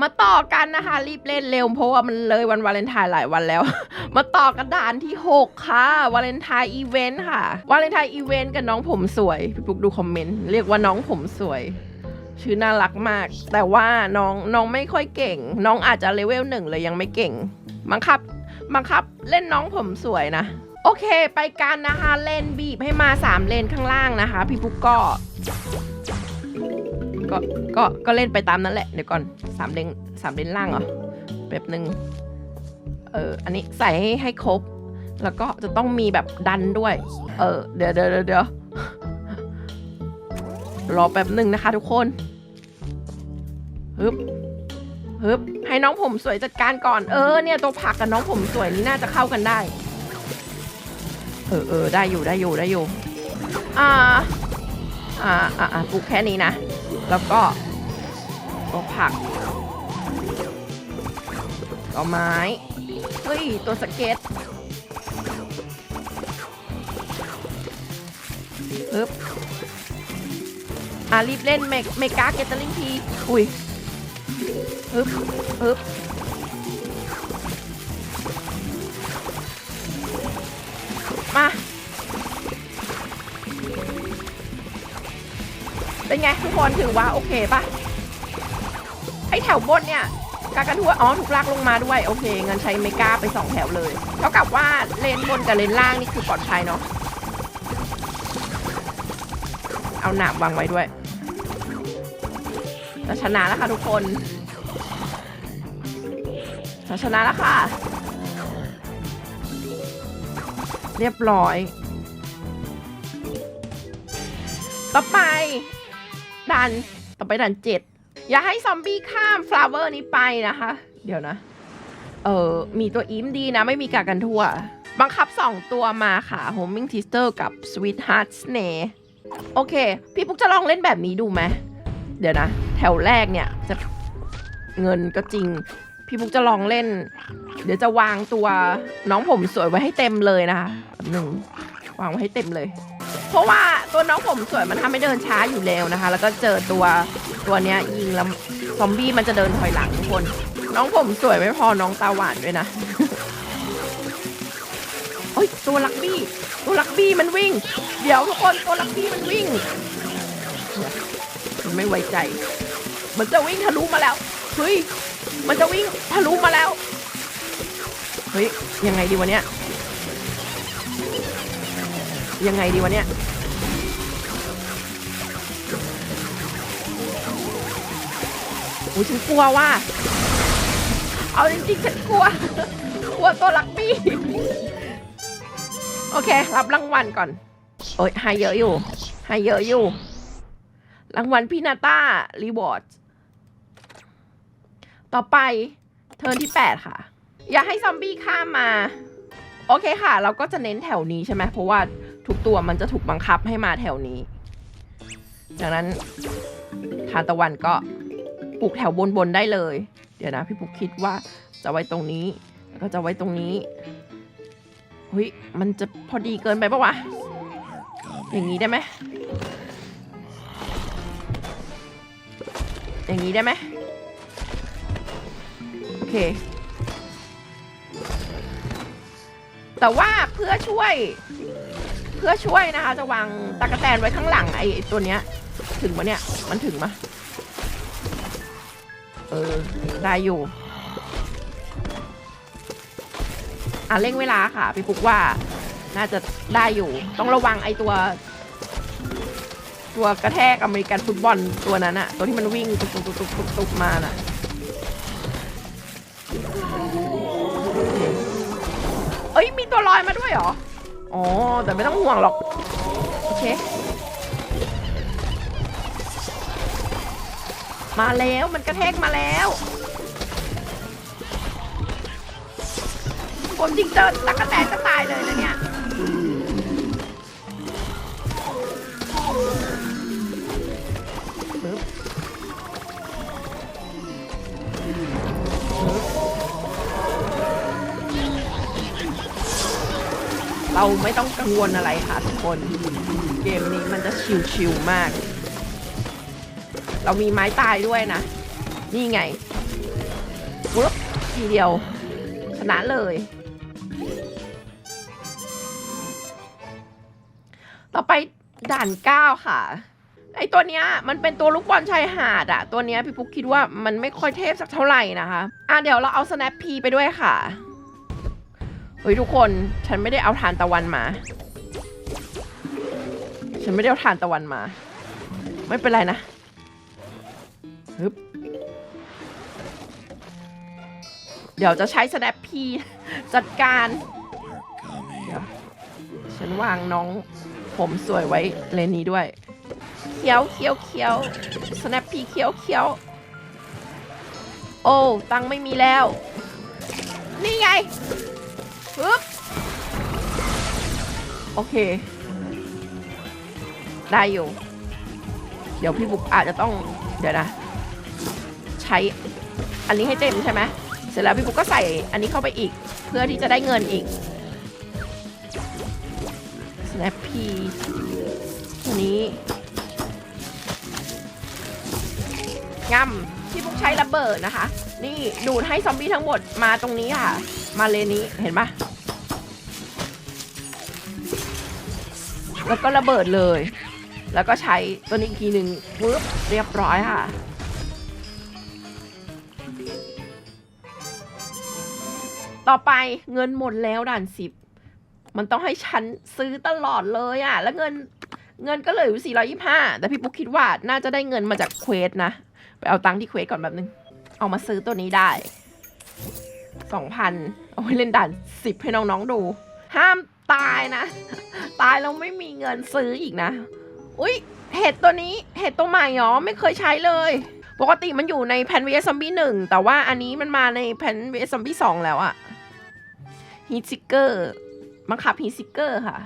มาต่อกันนะคะ รีบเล่นเร็วเพราะว่ามันเลยวันวาเลนไทน์หลายวันแล้ว มาต่อกันด่านที่ 6 ค่ะวาเลนไทน์อีเวนต์ค่ะวาเลนไทน์อีเวนต์กับน้องผมสวยพี่ปุ๊กดูคอมเมนต์เรียกว่าน้องผมสวย ชื่อน่ารักมาก แต่ว่าน้องน้องไม่ค่อยเก่ง น้องอาจจะเลเวลหนึ่งเลยยังไม่เก่งบังคับบังคับเล่นน้องผมสวยนะ โอเค ไปกันนะคะเลนบีบให้มา 3 เลนข้างล่างนะคะ พี่ปุ๊กก็ ก็ก็ก็เล่นไปตามนั้นแหละ เดี๋ยวก่อนสามเลนสามเลนล่างเหรอแบบหนึ่งเอออันนี้ใส่ให้ให้ครบ แล้วก็จะต้องมีแบบดันด้วย เออเดี๋ยวเดี๋ยวเดี๋ยวรอแป๊บหนึ่งนะคะทุกคนฮึบฮึบให้น้องผมสวยจัดการก่อน เออเนี่ยตัวผักกับน้องผมสวยนี่น่าจะเข้ากันได้ เออเออได้อยู่ได้อยู่ได้อยู่ อ่า อ่าอ่าปลูกแค่นี้นะ แล้วก็ตัวผักตัวไม้ เฮ้ย ตัวสเก็ตปึ๊บอะรีบเล่นเมกเมกาเกตเตอร์ลิงที อุ้ยปึ๊บปึ๊บมา ไงทุกคนถือว่าโอเคปะไอแถวบนเนี่ยกากันทั่วอ๋อถูกลากลงมาด้วยโอเคงั้นใช้เมกาไปสองแถวเลยเท่ากับว่าเลนบนกับเลนล่างนี่คือปลอดภัยเนาะเอาหนามวางไว้ด้วยจะชนะแล้วค่ะทุกคนจะชนะแล้วค่ะ เรียบร้อย ต่อไป ดันต่อไปดันเจ็ดอย่าให้ซอมบี้ข้ามฟลาเวอร์นี้ไปนะคะ เดี๋ยวนะ เออมีตัวอิมดีนะ ไม่มีกากันทั่ว บังคับ2ตัวมาค่ะ Homing Tister กับ Sweetheart Snare โอเค พี่ปุ๊กจะลองเล่นแบบนี้ดูไหม เดี๋ยวนะ แถวแรกเนี่ยจะเงินก็จริง พี่ปุ๊กจะลองเล่น เดี๋ยวจะวางตัวน้องผมสวยไว้ให้เต็มเลยนะคะหนึ่งวางไว้ให้เต็มเลย เพราะว่าตัวน้องผมสวยมันทำให้เดินช้าอยู่แล้วนะคะ แล้วก็เจอตัวตัวเนี้ยยิงแล้วซอมบี้มันจะเดินถอยหลังทุกคน น้องผมสวยไม่พอน้องตาหวานด้วยนะโอ้ยตัวลักบี้ตัวลักบี้มันวิ่ง เดี๋ยวทุกคนตัวลักบี้มันวิ่งมันไม่ไว้ใจ มันจะวิ่งทะลุมาแล้วเฮ้ยมันจะวิ่งทะลุมาแล้วเฮ้ยยังไงดีวะเนี่ย ยังไงดีวะเนี่ยโอ้ยฉันกลัวว่า เอาจริงๆฉันกลัว กลัวตัวลักบี้ โอเครับรางวัลก่อน โอ้ยให้เยอะอยู่ให้เยอะอยู่ รางวัลพี่นาตารีวอร์ด ต่อไปเทิร์นที่ 8 ค่ะ อย่าให้ซอมบี้ข้ามมา โอเคค่ะ เราก็จะเน้นแถวนี้ใช่ไหมเพราะว่า ทุกตัวมันจะถูกบังคับให้มาแถวนี้ดังนั้นทานตะวันก็ปลูกแถวบนๆได้เลย เดี๋ยวนะพี่ปุ๊กคิดว่าจะไว้ตรงนี้ แล้วก็จะไว้ตรงนี้เฮ้ยมันจะพอดีเกินไปปะวะ อย่างนี้ได้ไหมอย่างนี้ได้ไหมโอเค แต่ว่าเพื่อช่วย พื่อช่วยนะคะ จะวางตะกะแตนไว้ข้างหลังไอ้ตัวเนี้ย ถึงมะเนี่ย มันถึงมะเออ ได้อยู่ อะเร่งเวลาค่ะ พี่ปุ๊กว่า น่าจะได้อยู่ ต้องระวังไอ้ตัว ตัวกระแทกอเมริกันฟุตบอลตัวนั้นอะตัวที่มันวิ่งตุกตุกตุกตุกตุกตุกมาน่ะเอ้ย มีตัวลอยมาด้วยเหรอ อ๋อ แต่ไม่ต้องห่วงหรอก โอเค มาแล้วมันกระแทกมาแล้วผมจริงเจอตะกะแตนก็ตายเลยนะเนี่ย เราไม่ต้องกังวลอะไรค่ะทุกคน เกมนี้มันจะชิวๆมาก เรามีไม้ตายด้วยนะ นี่ไงปุ๊บทีเดียว ชนะเลย ต่อไปด่านเก้าค่ะ ไอตัวเนี้ยมันเป็นตัวลูกบอลชายหาดอะตัวเนี้ยพี่ปุ๊กคิดว่ามันไม่ค่อยเทพสักเท่าไหร่นะคะ อะเดี๋ยวเราเอา snap p ไปด้วยค่ะ เฮ้ยทุกคนฉันไม่ได้เอาทานตะวันมา ฉันไม่ได้เอาทานตะวันมา ไม่เป็นไรนะฮึบเดี๋ยวจะใช้ snap p จัดการเดี๋ยวฉันวางน้องผมสวยไว้เลนนี้ด้วยเขียวเขียวเขียว snap p เขียวเขียวโอ้ตังไม่มีแล้ว นี่ไง ปึ๊บ โอเค ได้อยู่ เดี๋ยวพี่บุ๊กอาจจะต้อง เดี๋ยวนะ ใช้ อันนี้ให้เต็มใช่ไหม เสร็จแล้วพี่บุ๊กก็ใส่อันนี้เข้าไปอีก เพื่อที่จะได้เงินอีก snap p ตัวนี้ง่ำที่บุ๊กใช้ระเบิดนะคะ นี่ดูดให้ซอมบี้ทั้งหมดมาตรงนี้ค่ะ มาเลนนี้เห็นปะแล้วก็ระเบิดเลย แล้วก็ใช้ตัวนี้อีกทีหนึ่งปึ๊บเรียบร้อยค่ะ ต่อไปเงินหมดแล้วด่านสิบ มันต้องให้ฉันซื้อตลอดเลยอะ่ะ แล้วเงินเงินก็เหลยอยู่ 425 แต่พี่ปุ๊กคิดว่าน่าจะได้เงินมาจากเควสนะ ไปเอาตังค์ที่เควสก่อนแบบนึง เอามาซื้อตัวนี้ได้ 2,000 เอาไว้เล่นด่าน 10 ให้น้องๆดู ห้ามตายนะ ตายแล้วไม่มีเงินซื้ออีกนะ อุ้ยเห็ดตัวนี้ เห็ดตัวใหม่หรอ ไม่เคยใช้เลย ปกติมันอยู่ในแผ่น VS Zombie 1แต่ว่าอันนี้มันมาในแผ่น VS Zombie 2แล้วอะฮีซิกเกอร์บังคับฮีซิกเกอร์ค่ะ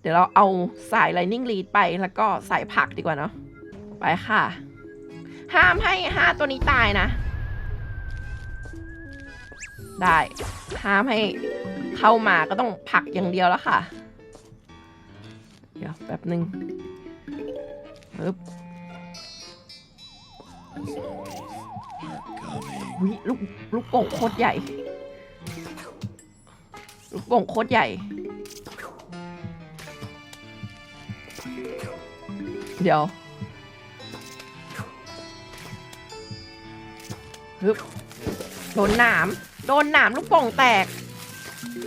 เดี๋ยวเราเอาสาย Lightning Lead ไปแล้วก็ใส่ผักดีกว่าเนาะ ไปค่ะ ห้ามให้ห้าตัวนี้ตายนะ ได้ห้ามให้เข้ามาก็ต้องผลักอย่างเดียวแล้วค่ะ เดี๋ยวแป๊บหนึ่งปึ๊บวิลูกลูกโป่งโคตรใหญ่ ลูกโป่งโคตรใหญ่ เดี๋ยวฮึบโดนหนาม โดนหนามลูกโป่งแตก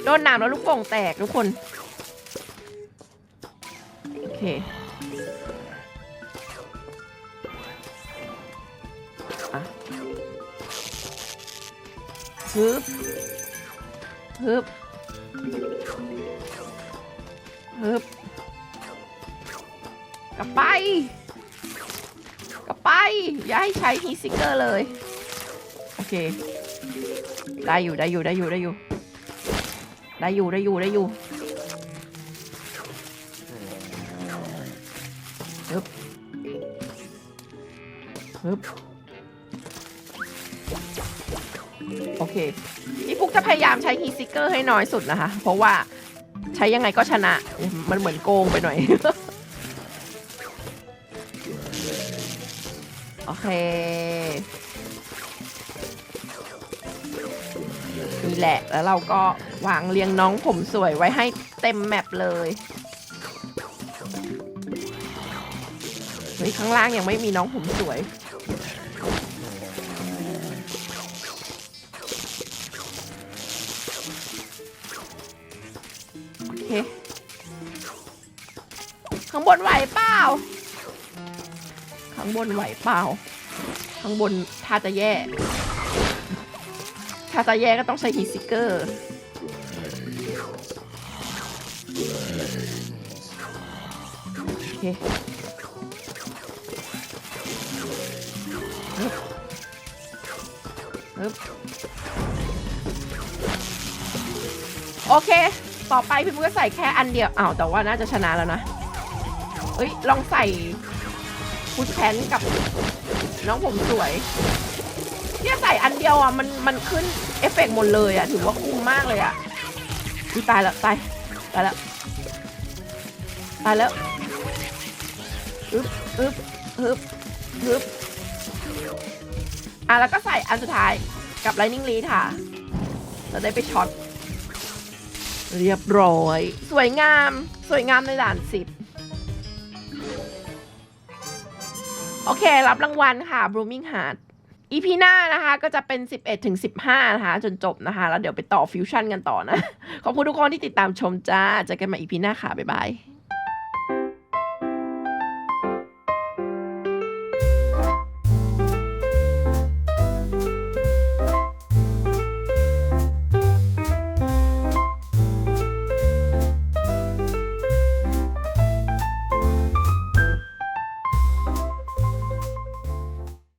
โดนหนามแล้วลูกโป่งแตกทุกคน โอเค อะฮึบฮึบฮึบกลับไปกลับไป อย่าให้ใช้ฮีซิกเกอร์เลย โอเค ได้อยู่ได้อยู่ได้อยู่ได้อยู่ ได้อยู่ได้อยู่ได้อยู่ฮึบฮึบโอเคนี่ฟุกจะพยายามใช้ฮีซิกเกอร์ให้น้อยสุดนะคะ เพราะว่าใช้ยังไงก็ชนะ มันเหมือนโกงไปหน่อย โอเค นี่แหละ แล้วเราก็วางเรียงน้องผมสวยไว้ให้เต็มแมปเลยเฮ้ยข้างล่างยังไม่มีน้องผมสวย โอเค ข้างบนไหวเปล่า ข้างบนไหวเปล่า ข้างบนถ้าจะแย่ ถ้าจะแย่ก็ต้องใช้ฮีซิเกอร์โอเคโอเค ต่อไปพี่มุกจะใส่แค่อันเดียวอ้าวแต่ว่าน่าจะชนะแล้วนะ เอ้ย ลองใส่ฟูดแพนกับน้องผมสวย เนี่ยใส่อันเดียวอะมันมันขึ้นเอฟเฟกต์หมดเลยอะถือว่าคุ้มมากเลยอะอุ๊ยตายแล้วตายตายแล้วตายแล้วอึบอึบอึบอึบอะแล้วก็ใส่อันสุดท้ายกับ Lightning Lead ค่ะ เราได้ไปช็อตเรียบร้อย สวยงามสวยงามในด่านสิบโอเค รับรางวัลค่ะ Blooming Heart อีพีหน้านะคะ ก็จะเป็น 11ถึง15 นะคะ จนจบนะคะ แล้วเดี๋ยวไปต่อฟิวชั่นกันต่อนะ ขอบคุณทุกคนที่ติดตามชมจ้าเจอกันใหม่อีพีหน้าค่ะ บ๊ายบาย